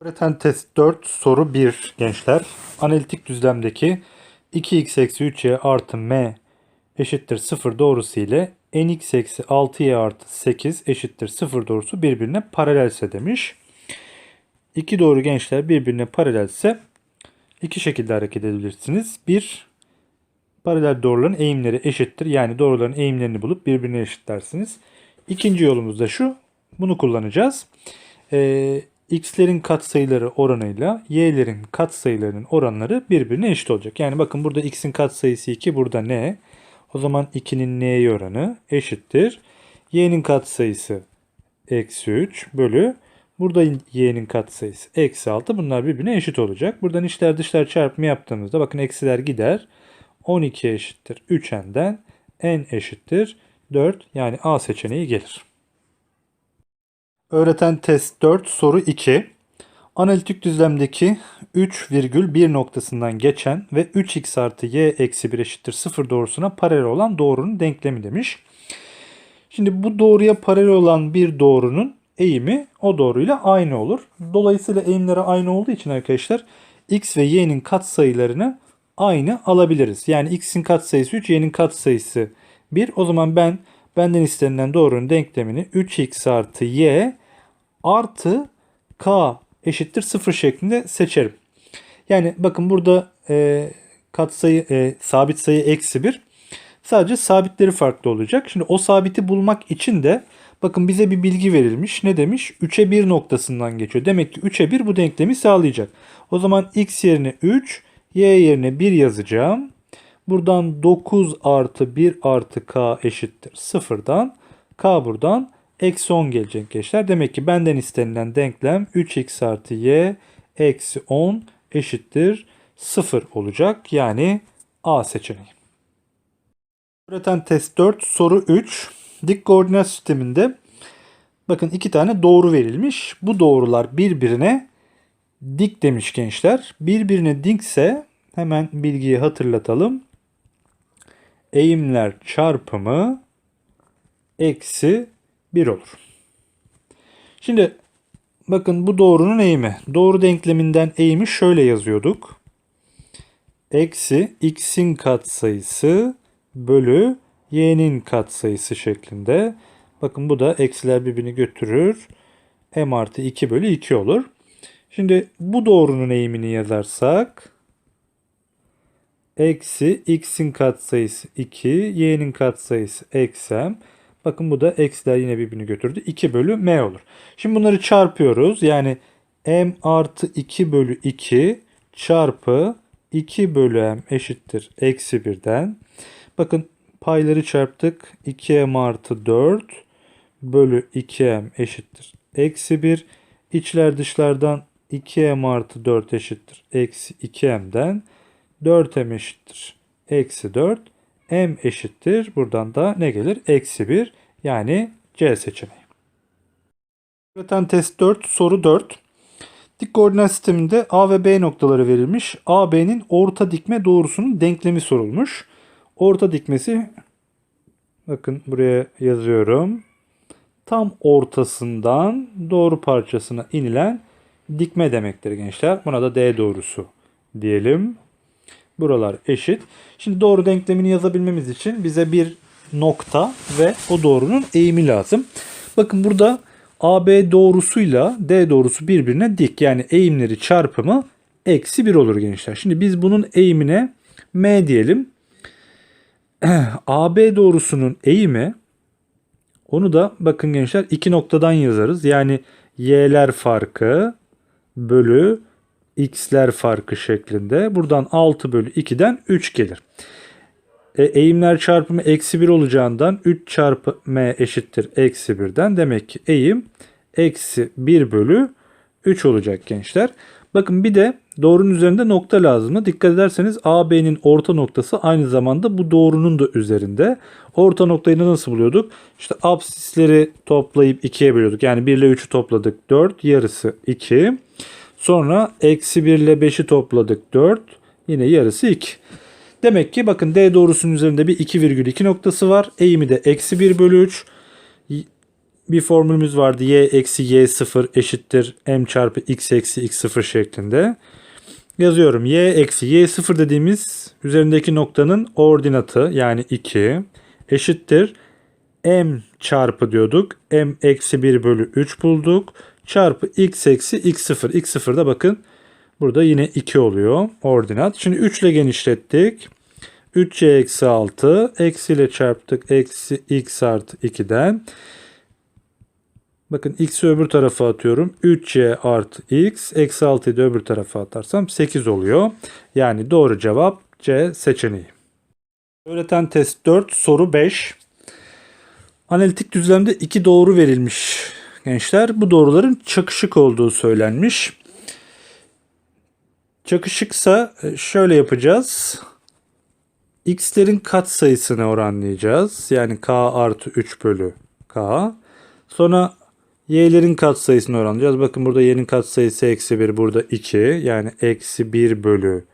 Öğreten test 4 soru 1 gençler. Analitik düzlemdeki 2x eksi 3y artı m eşittir 0 doğrusu ile nx eksi 6y artı 8 eşittir 0 doğrusu birbirine paralelse demiş. İki doğru gençler birbirine paralelse iki şekilde hareket edebilirsiniz. Bir, paralel doğruların eğimleri eşittir. Yani doğruların eğimlerini bulup birbirine eşitlersiniz. İkinci yolumuz da şu. Bunu kullanacağız. Ee, x'lerin katsayıları oranıyla y'lerin katsayılarının oranları birbirine eşit olacak. Yani bakın burada x'in katsayısı 2, burada n. O zaman 2'nin n'ye oranı eşittir. y'nin katsayısı eksi 3 bölü burada y'nin katsayısı eksi 6. Bunlar birbirine eşit olacak. Buradan içler dışlar çarpımı yaptığımızda bakın eksiler gider. 12 eşittir 3n'den n eşittir 4 yani A seçeneği gelir. Öğreten test 4 soru 2. Analitik düzlemdeki 3,1 noktasından geçen ve 3x artı y eksi 1 eşittir 0 doğrusuna paralel olan doğrunun denklemi demiş. Şimdi bu doğruya paralel olan bir doğrunun eğimi o doğruyla aynı olur. Dolayısıyla eğimleri aynı olduğu için arkadaşlar x ve y'nin katsayılarını aynı alabiliriz. Yani x'in katsayısı 3, y'nin katsayısı 1. O zaman ben benden istenilen doğrunun denklemini 3x artı y artı k eşittir 0 şeklinde seçerim. Yani bakın burada e, katsayı e, sabit sayı eksi 1. Sadece sabitleri farklı olacak. Şimdi o sabiti bulmak için de bakın bize bir bilgi verilmiş. Ne demiş? 3'e 1 noktasından geçiyor. Demek ki 3'e 1 bu denklemi sağlayacak. O zaman x yerine 3, y yerine 1 yazacağım. Buradan 9 artı 1 artı k eşittir 0'dan. K buradan eksi 10 gelecek gençler. Demek ki benden istenilen denklem 3x artı y eksi 10 eşittir 0 olacak. Yani A seçeneği. Üreten test 4 soru 3. Dik koordinat sisteminde bakın iki tane doğru verilmiş. Bu doğrular birbirine dik demiş gençler. Birbirine dikse hemen bilgiyi hatırlatalım. Eğimler çarpımı eksi 1 olur. Şimdi bakın bu doğrunun eğimi. Doğru denkleminden eğimi şöyle yazıyorduk. Eksi x'in katsayısı bölü y'nin katsayısı şeklinde. Bakın bu da eksiler birbirini götürür. m artı 2 bölü 2 olur. Şimdi bu doğrunun eğimini yazarsak eksi x'in katsayısı 2, y'nin katsayısı eksi m. Bakın bu da eksiler yine birbirini götürdü. 2 bölü m olur. Şimdi bunları çarpıyoruz. Yani m artı 2 bölü 2 çarpı 2 bölü m eşittir eksi 1'den. Bakın payları çarptık. 2m artı 4 bölü 2m eşittir eksi 1. İçler dışlardan 2m artı 4 eşittir eksi 2m'den 4m eşittir eksi 4 m eşittir. Buradan da ne gelir? Eksi 1 yani C seçeneği. Üreten test 4 soru 4. Dik koordinat sisteminde A ve B noktaları verilmiş. A, B'nin orta dikme doğrusunun denklemi sorulmuş. Orta dikmesi bakın buraya yazıyorum. Tam ortasından doğru parçasına inilen dikme demektir gençler. Buna da D doğrusu diyelim. Buralar eşit. Şimdi doğru denklemini yazabilmemiz için bize bir nokta ve o doğrunun eğimi lazım. Bakın burada AB doğrusuyla D doğrusu birbirine dik. Yani eğimleri çarpımı eksi 1 olur gençler. Şimdi biz bunun eğimine M diyelim. AB doğrusunun eğimi onu da bakın gençler iki noktadan yazarız. Yani y'ler farkı bölü x'ler farkı şeklinde. Buradan 6 bölü 2'den 3 gelir. E, eğimler çarpımı eksi 1 olacağından 3 çarpı m eşittir eksi 1'den. Demek ki eğim eksi 1 bölü 3 olacak gençler. Bakın bir de doğrunun üzerinde nokta lazım. Dikkat ederseniz AB'nin orta noktası aynı zamanda bu doğrunun da üzerinde. Orta noktayı nasıl buluyorduk? İşte absisleri toplayıp 2'ye bölüyorduk. Yani 1 ile 3'ü topladık 4 yarısı 2. Sonra eksi 1 ile 5'i topladık 4. Yine yarısı 2. Demek ki bakın D doğrusunun üzerinde bir 2,2 noktası var. Eğimi de eksi 1 bölü 3. bir formülümüz vardı. y eksi y0 eşittir m çarpı x eksi x0 şeklinde. Yazıyorum. y eksi y0 dediğimiz üzerindeki noktanın ordinatı yani 2 eşittir. m çarpı diyorduk. m eksi 1 bölü 3 bulduk. Çarpı x eksi x0. x0 da bakın burada yine 2 oluyor ordinat. Şimdi 3 ile genişlettik. 3c eksi 6 eksi ile çarptık. Eksi x artı 2'den. Bakın x'i öbür tarafa atıyorum. 3c artı x. Eksi 6'yı da öbür tarafa atarsam 8 oluyor. Yani doğru cevap C seçeneği. Öğreten test 4 soru 5. Analitik düzlemde iki doğru verilmiş gençler. Bu doğruların çakışık olduğu söylenmiş. Çakışıksa e, şöyle yapacağız. X'lerin katsayısını oranlayacağız. Yani k artı 3 bölü k. Sonra y'lerin katsayısını oranlayacağız. Bakın burada y'nin katsayısı eksi 1 burada 2. Yani eksi 1 bölü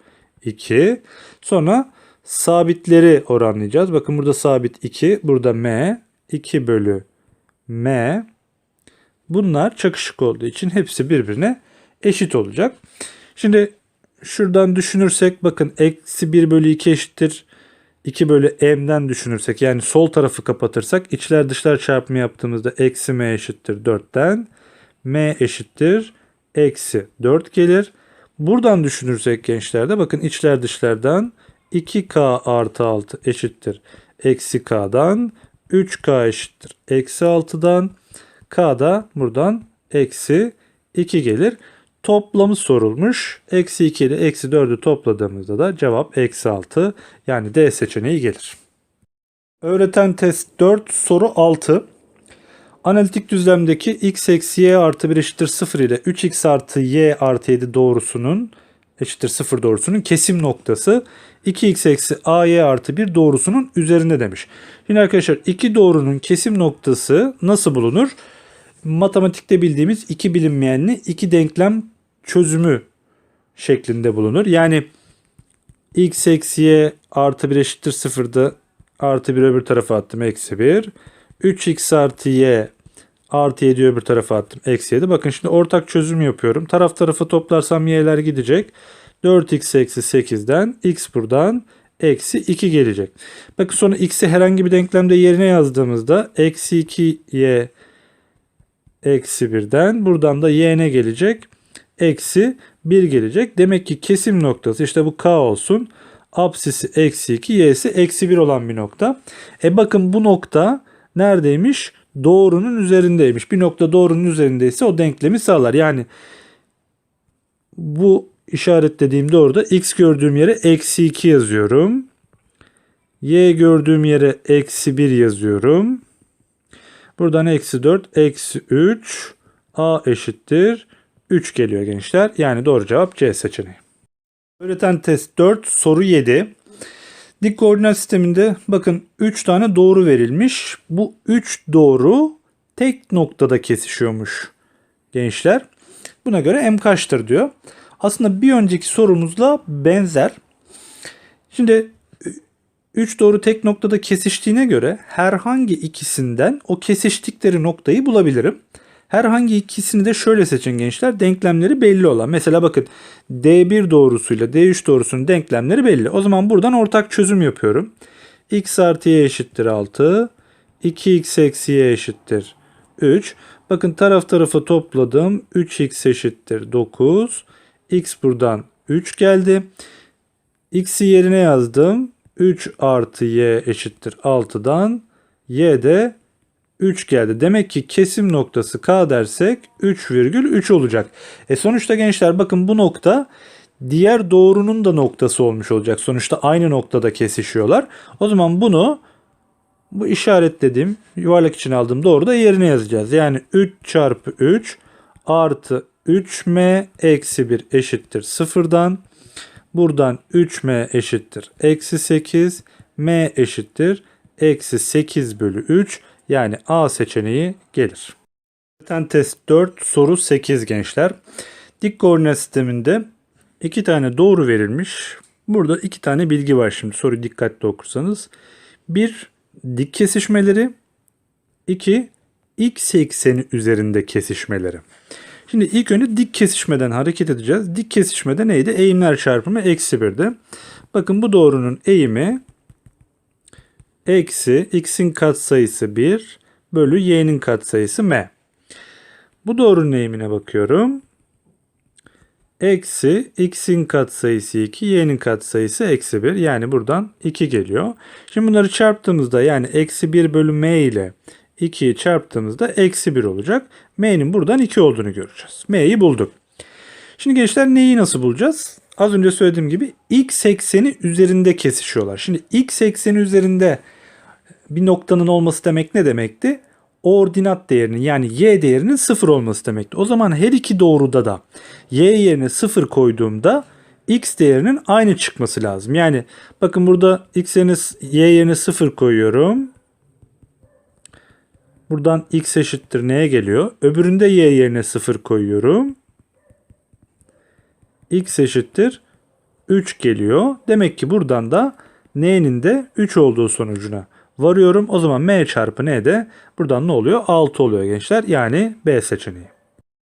2. Sonra sabitleri oranlayacağız. Bakın burada sabit 2. Burada m. 2 bölü m. Bunlar çakışık olduğu için hepsi birbirine eşit olacak. Şimdi şuradan düşünürsek bakın eksi 1 bölü 2 eşittir 2 bölü m'den düşünürsek yani sol tarafı kapatırsak içler dışlar çarpımı yaptığımızda eksi m eşittir 4'ten m eşittir eksi 4 gelir. Buradan düşünürsek gençlerde bakın içler dışlardan 2k artı 6 eşittir eksi k'dan 3k eşittir eksi 6'dan k da buradan eksi 2 gelir. Toplamı sorulmuş. Eksi 2 ile eksi 4'ü topladığımızda da cevap eksi 6 yani D seçeneği gelir. Öğreten test 4 soru 6. Analitik düzlemdeki x eksi y artı 1 eşittir 0 ile 3x artı y artı 7 doğrusunun eşittir 0 doğrusunun kesim noktası 2x eksi ay artı 1 doğrusunun üzerinde demiş. Şimdi arkadaşlar iki doğrunun kesim noktası nasıl bulunur? Matematikte bildiğimiz iki bilinmeyenli iki denklem çözümü şeklinde bulunur. Yani x eksi y artı 1 eşittir 0'da artı 1 öbür tarafa attım eksi 1. 3x artı y artı 7 öbür tarafa attım eksi 7. Bakın şimdi ortak çözüm yapıyorum. Taraf tarafı toplarsam y'ler gidecek. 4x eksi 8'den x buradan eksi 2 gelecek. Bakın sonra x'i herhangi bir denklemde yerine yazdığımızda eksi 2y eksi 1'den buradan da y ne gelecek? Eksi 1 gelecek. Demek ki kesim noktası işte bu k olsun. Apsisi eksi 2 y'si eksi 1 olan bir nokta. E bakın bu nokta neredeymiş? Doğrunun üzerindeymiş. Bir nokta doğrunun üzerindeyse o denklemi sağlar. Yani bu işaretlediğim doğruda x gördüğüm yere eksi 2 yazıyorum. Y gördüğüm yere eksi 1 yazıyorum. Buradan eksi 4, eksi 3, A eşittir 3 geliyor gençler. Yani doğru cevap C seçeneği. Öğreten test 4, soru 7. Dik koordinat sisteminde bakın 3 tane doğru verilmiş. Bu 3 doğru tek noktada kesişiyormuş gençler. Buna göre m kaçtır diyor. Aslında bir önceki sorumuzla benzer. Şimdi 3 doğru tek noktada kesiştiğine göre herhangi ikisinden o kesiştikleri noktayı bulabilirim. Herhangi ikisini de şöyle seçin gençler. Denklemleri belli olan. Mesela bakın D1 doğrusuyla D3 doğrusunun denklemleri belli. O zaman buradan ortak çözüm yapıyorum. x artı y eşittir 6. 2x eksi y eşittir 3. Bakın taraf tarafa topladım. 3x eşittir 9. x buradan 3 geldi. x'i yerine yazdım. 3 artı y eşittir 6'dan y de 3 geldi. Demek ki kesim noktası k dersek 3,3 olacak. E sonuçta gençler bakın bu nokta diğer doğrunun da noktası olmuş olacak. Sonuçta aynı noktada kesişiyorlar. O zaman bunu bu işaretlediğim yuvarlak için aldığım doğru da yerine yazacağız. Yani 3 çarpı 3 artı 3m eksi 1 eşittir 0'dan. Buradan 3m eşittir eksi 8. m eşittir eksi 8 bölü 3. Yani A seçeneği gelir. Zaten test 4 soru 8 gençler. Dik koordinat sisteminde iki tane doğru verilmiş. Burada iki tane bilgi var şimdi soruyu dikkatli okursanız. Bir dik kesişmeleri. iki x ekseni üzerinde kesişmeleri. Şimdi ilk önce dik kesişmeden hareket edeceğiz. Dik kesişmede neydi? Eğimler çarpımı eksi 1'di. Bakın bu doğrunun eğimi eksi x'in katsayısı 1 bölü y'nin katsayısı m. Bu doğrunun eğimine bakıyorum. Eksi x'in katsayısı 2, y'nin katsayısı eksi 1. Yani buradan 2 geliyor. Şimdi bunları çarptığımızda yani eksi 1 bölü m ile 2'yi çarptığımızda eksi 1 olacak. m'nin buradan 2 olduğunu göreceğiz. m'yi bulduk. Şimdi gençler neyi nasıl bulacağız? Az önce söylediğim gibi x ekseni üzerinde kesişiyorlar. Şimdi x ekseni üzerinde bir noktanın olması demek ne demekti? Ordinat değerinin yani y değerinin 0 olması demekti. O zaman her iki doğruda da y yerine 0 koyduğumda x değerinin aynı çıkması lazım. Yani bakın burada x yerine y yerine 0 koyuyorum. Buradan x eşittir neye geliyor? Öbüründe y yerine 0 koyuyorum. x eşittir 3 geliyor. Demek ki buradan da n'nin de 3 olduğu sonucuna varıyorum. O zaman m çarpı n de buradan ne oluyor? 6 oluyor gençler. Yani B seçeneği.